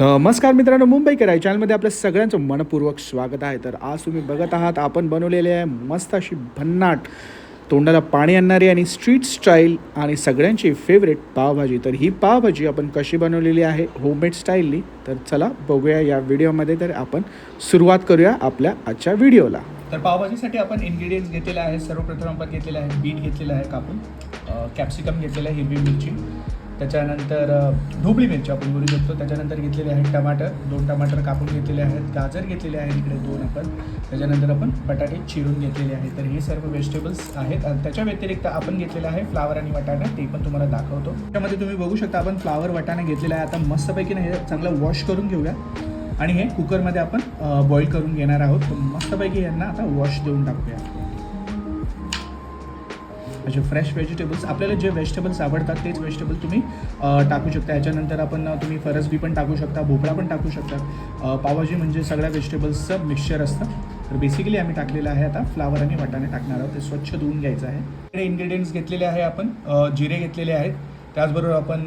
नमस्कार मित्रांनो मुंबईकर आहे चॅनलमध्ये आपल्या सगळ्यांचं मनपूर्वक स्वागत आहे. तर आज तुम्ही बघत आहात आपण बनवलेले आहे मस्त अशी भन्नाट तोंडाला पाणी आणणारी आणि स्ट्रीट स्टाईल आणि सगळ्यांची फेवरेट पावभाजी. तर ही पावभाजी आपण कशी बनवलेली आहे होममेड स्टाईलनी तर चला बघूया या व्हिडिओमध्ये तर आपण सुरुवात करूया आपल्या आजच्या व्हिडिओला तर पावभाजीसाठी आपण इन्ग्रेडियंट्स घेतलेले आहे सर्वप्रथम आपण घेतलेलं आहे बीट घेतलेलं आहे कापून. कॅप्सिकम घेतलेलं आहे हिरवी मिरची. त्याच्यानंतर ढोबळी मिरची आपण बोलू शकतो. त्याच्यानंतर घेतलेले आहेत टमाटर. दोन टमाटर कापून घेतलेले आहेत. गाजर घेतलेले आहेत. इकडे दोन आपण. त्याच्यानंतर आपण बटाटे चिरून घेतलेले आहेत. तर हे सर्व व्हेजिटेबल्स आहेत. आणि त्याच्या व्यतिरिक्त आपण घेतलेलं आहे फ्लावर आणि वाटाणा. ते पण तुम्हाला दाखवतो. त्यामध्ये तुम्ही बघू शकता आपण फ्लावर वाटाणा घेतलेला आहे. आता मस्तपैकी नाही हे चांगलं वॉश करून घेऊया. आणि हे कुकरमध्ये आपण बॉईल करून घेणार आहोत. मस्तपैकी यांना आता वॉश देऊन टाकूया. असे फ्रेश व्हेजिटेबल्स आपल्याला जे व्हेजिटेबल्स आवडतात तेच व्हेजिटेबल तुम्ही टाकू शकता. याच्यानंतर आपण तुम्ही फरसबी पण टाकू शकता भोपळा पण टाकू शकता. पावभाजी म्हणजे सगळ्या व्हेजिटेबल्सचं मिक्सचर असतं. तर बेसिकली आम्ही टाकलेलं आहे आता फ्लावर आणि वाटाणे टाकणार आहोत. ते स्वच्छ धुवून घ्यायचं आहे. इकडे इन्ग्रेडियंट्स घेतलेले आहे आपण जिरे घेतलेले आहेत. त्याचबरोबर आपण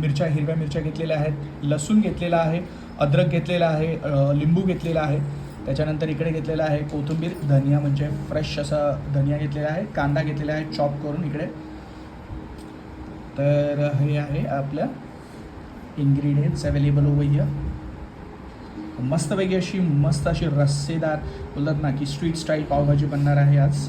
मिरच्या हिरव्या मिरच्या घेतलेल्या आहेत. लसूण घेतलेला आहे अद्रक घेतलेला आहे लिंबू घेतलेला आहे. त्याच्यानंतर इकडे घेतलेला आहे कोथिंबीर धनिया म्हणजे फ्रेश असा धनिया घेतलेला आहे कांदा घेतलेला आहे चॉप करून इकडे. तर हे आहे आपल्या इन्ग्रेडियंट्स अवेलेबल ओव्हर मस्तपैकी अशी मस्त अशी रस्सेदार बोलतात ना की स्ट्रीट स्टाईल पावभाजी बनणार आहे आज.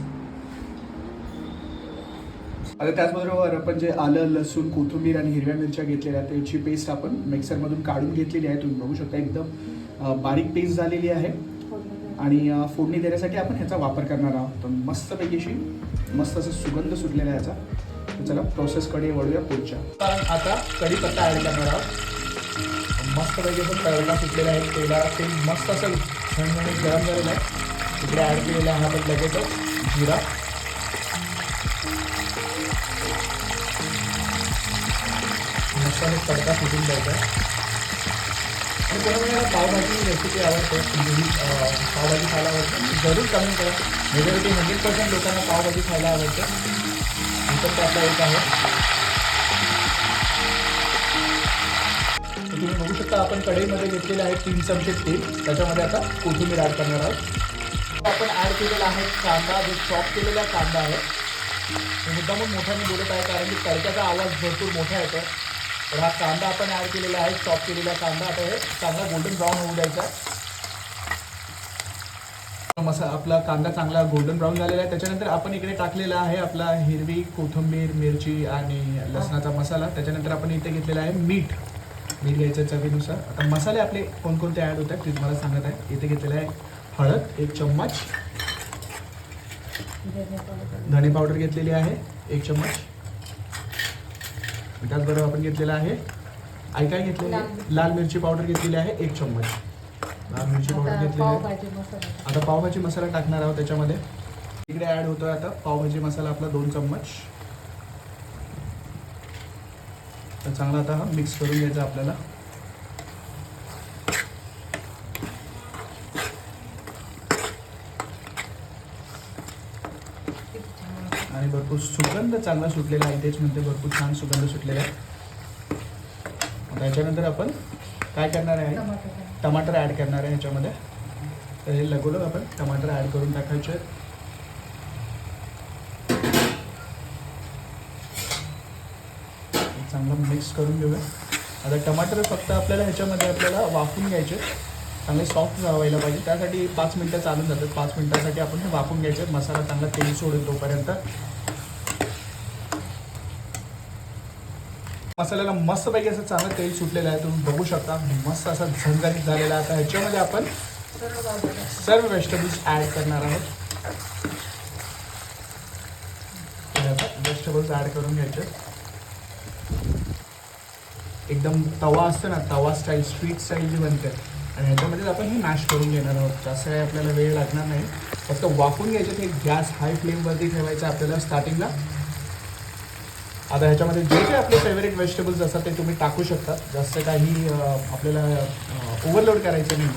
आता त्याचबरोबर आपण जे आलं लसूण कोथिंबीर आणि हिरव्या मिरच्या घेतलेल्या आहेत त्याची पेस्ट आपण मिक्सरमधून काढून घेतलेली आहे. तुम्ही बघू शकता एकदम बारीक पेस्ट झालेली आहे. आणि फोडणी देण्यासाठी आपण ह्याचा वापर करणार आहोत. तर मस्तपैकी अशी मस्त असं सुगंध सुटलेला आहे याचा. तर चला प्रोसेसकडे वळूया पुढच्या. कारण आता कढीपत्ता ॲड करणार आहोत. मस्तपैकी असं तळला सुटलेला आहे. तेला ते मस्त असं झणझणीत गरम झालेलं आहे. तिकडे ॲड केलेलं आहे आपण लगेचच जिरा. मसाले तडका फुटून द्यायचा आणि पावभाजी रेसिपी आवडते. म्हणजे, तुम्ही पावभाजी खायला आवडते. जरूर कमेंट करा. मेजॉरिटी हंड्रेड पर्सेंट लोकांना पावभाजी खायला आवडते. इतर त्याचा एक आहे. तुम्ही बघू शकता आपण कढईमध्ये घेतलेले आहे तीन चमचे तेल. त्याच्यामध्ये आता कोथिंबीर ॲड करणार आहोत. आपण ॲड केलेला आहे कांदा. जो चॉप केलेला कांदा आहे. मुद्दा मग मोठ्याने बोलत आहे कारण की तडक्याचा आवाज भरपूर मोठा येतो तर हा कांदा आपण ॲड केलेला आहे चॉप केलेला कांदा आता हे चांगला गोल्डन ब्राऊन होऊ द्यायचा. मसा आपला कांदा चांगला गोल्डन ब्राऊन झालेला आहे. त्याच्यानंतर आपण इकडे टाकलेला आहे आपला हिरवी कोथिंबीर मिरची आणि लसणाचा मसाला. त्याच्यानंतर आपण इथे घेतलेला आहे मीठ. मीठ घ्यायचं चवीनुसार. आता मसाले आपले कोणकोणते ॲड होतात ते तुम्हाला सांगत आहे. इथे घेतलेलं आहे हळद एक चम्मच. धणे पावडर घेतलेली आहे एक चम्मच. त्याचबरोबर आपण घेतलेला आहे. आई काय घेतलेली. आहे लाल मिरची पावडर घेतलेली आहे एक चम्मच. लाल मिरची पावडर घेतलेली आहे. आता पावभाजी मसाला टाकणार आहोत त्याच्यामध्ये. इकडे ॲड होतोय आता पावभाजी मसाला आपला दोन चम्मच. तर चांगला आता हा मिक्स करून घ्यायचा आपल्याला आणि भरपूर सुगंध चांगला सुटलेला आहे. तेच म्हणते भरपूर छान सुगंध सुटलेला आहे. त्याच्यानंतर आपण काय करणार आहे? टमाटर टमाटर ॲड करणार आहे ह्याच्यामध्ये. तर हे लगोलग आपण टमाटर ॲड करून टाकायचे. आहेत. चांगलं मिक्स करून घेऊया. आता टमाटर फक्त आपल्याला ह्याच्यामध्ये आपल्याला वाफून घ्यायचे. चांगले सॉफ्ट व्हायला पाहिजे. त्यासाठी पाच मिनटं चालून जातात. पाच मिनटासाठी आपण हे वाफून घ्यायचे. मसाला चांगला तेल सोडेल तोपर्यंत. मसाल्याला मस्तपैकी असं चांगलं तेल सुटलेलं आहे तुम्ही बघू शकता. मस्त असा झणझणीत झालेला आहे. आता ह्याच्यामध्ये आपण सर्व वेजिटेबल्स व्हेजिटेबल्स ॲड करणार आहोत. आता व्हेजिटेबल्स ॲड करून घ्यायचे. एकदम तवा असतो ना तवा स्टाईल स्वीट स्टाईल जी बनते. आणि ह्याच्यामध्ये आपण हे मॅश करून घेणार आहोत. जास्त काही आपल्याला वेळ लागणार नाही. फक्त वाफून घ्यायचे ते गॅस हाय फ्लेमवरती ठेवायचं आपल्याला स्टार्टिंगला आता ह्याच्यामध्ये जे काही आपले फेवरेट व्हेजिटेबल्स असतात ते तुम्ही टाकू शकता. जास्त काही आपल्याला ओव्हरलोड करायचं नाही.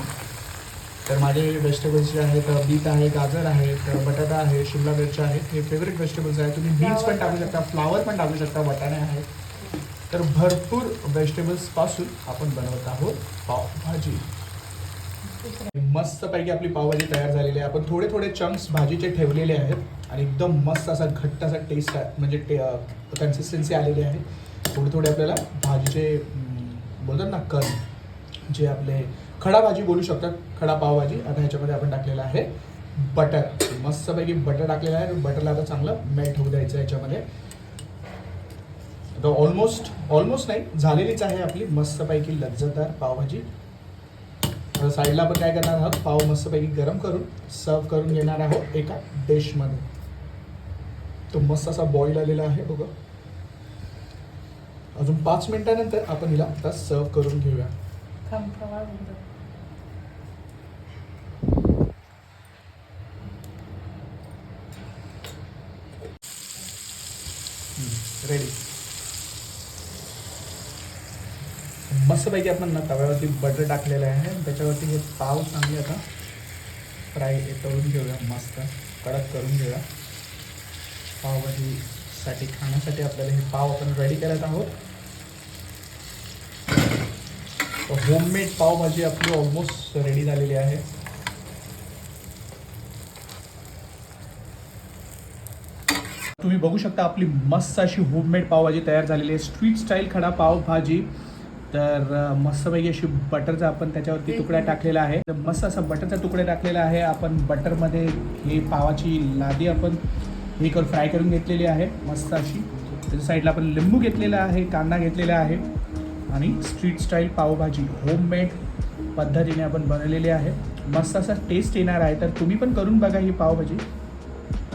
तर माझे व्हेजिटेबल्स जे आहेत बीट आहे गाजर आहेत बटाटा आहे शिमला मिरच्या आहेत हे फेवरेट व्हेजिटेबल्स आहेत. तुम्ही बीन्स पण टाकू शकता फ्लावर पण टाकू शकता वाटाणे आहेत. तर भरपूर व्हेजिटेबल्सपासून आपण बनवत आहोत पावभाजी. मस्तपैकी आपली पावभाजी तयार झालेली आहे. आपण थोडे थोडे चंक्स भाजीचे ठेवलेले आहेत आणि एकदम मस्त असा घट्ट असा टेस्ट आहे. म्हणजे टे कन्सिस्टन्सी आलेली आहे. थोडे थोडे आपल्याला भाजीचे बोलतात ना कण जे आपले खडा भाजी बोलू शकतात. खडा पावभाजी. आता ह्याच्यामध्ये आपण टाकलेला आहे बटर. मस्तपैकी बटर टाकलेलं आहे. बटरला आता चांगलं मेल्ट होऊ द्यायचं याच्यामध्ये आता ऑलमोस्ट ऑलमोस्ट नाही झालेलीच आहे आपली. मस्तपैकी लज्जतदार पावभाजी. साईडला आपण काय करणार आहोत? पाव मस्तपैकी गरम करून सर्व करून घेणार आहोत एका डिशमध्ये. तो मस्त असा बॉईल आलेला आहे बघा. अजून पाच मिनिटानंतर आपण हिला आता सर्व करून घेऊया. रेडी मस्तपैकी आपण ना तव्यावरती बटर टाकलेलं आहे. त्याच्यावरती हे पाव चांगले आता फ्राय तळून घेऊया मस्त. कडक करून घेऊया. पावभाजीसाठी खाण्यासाठी आपल्याला हे पाव आपण रेडी करत आहोत. होममेड पावभाजी आपली ऑलमोस्ट रेडी झालेली आहे. तुम्ही बघू शकता आपली मस्त अशी होममेड पावभाजी तयार झालेली आहे. स्ट्रीट स्टाईल खडा पावभाजी. तर मस्तपैकी अशी बटरचा आपण त्याच्यावरती तुकडा टाकलेला आहे. तर मस्त असा बटरचा तुकडा टाकलेला आहे. आपण बटरमध्ये हे पावाची लादी आपण हे करून फ्राय करून घेतलेली आहे. मस्त अशी. त्याच्या साईडला आपण लिंबू घेतलेला आहे कांदा घेतलेला आहे आणि स्ट्रीट स्टाईल पावभाजी होममेड पद्धतीने आपण बनवलेली आहे. मस्त असा टेस्ट येणार आहे. तर तुम्ही पण करून बघा ही पावभाजी.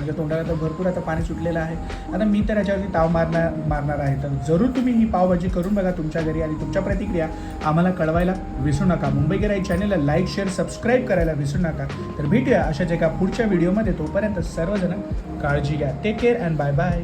माझ्या तोंडाला तर भरपूर आता पाणी सुटलेलं आहे. आता मी तर याच्यावरती ताव मारणार मारणार आहे. तर जरूर तुम्ही ही पावभाजी करून बघा तुमच्या घरी आणि तुमच्या प्रतिक्रिया आम्हाला कळवायला विसरू नका. मुंबई गिराई चॅनलला लाईक शेअर सबस्क्राईब करायला विसरू नका. तर भेटूया अशाच एका पुढच्या व्हिडिओमध्ये तोपर्यंत सर्वजण काळजी घ्या. Take care and bye bye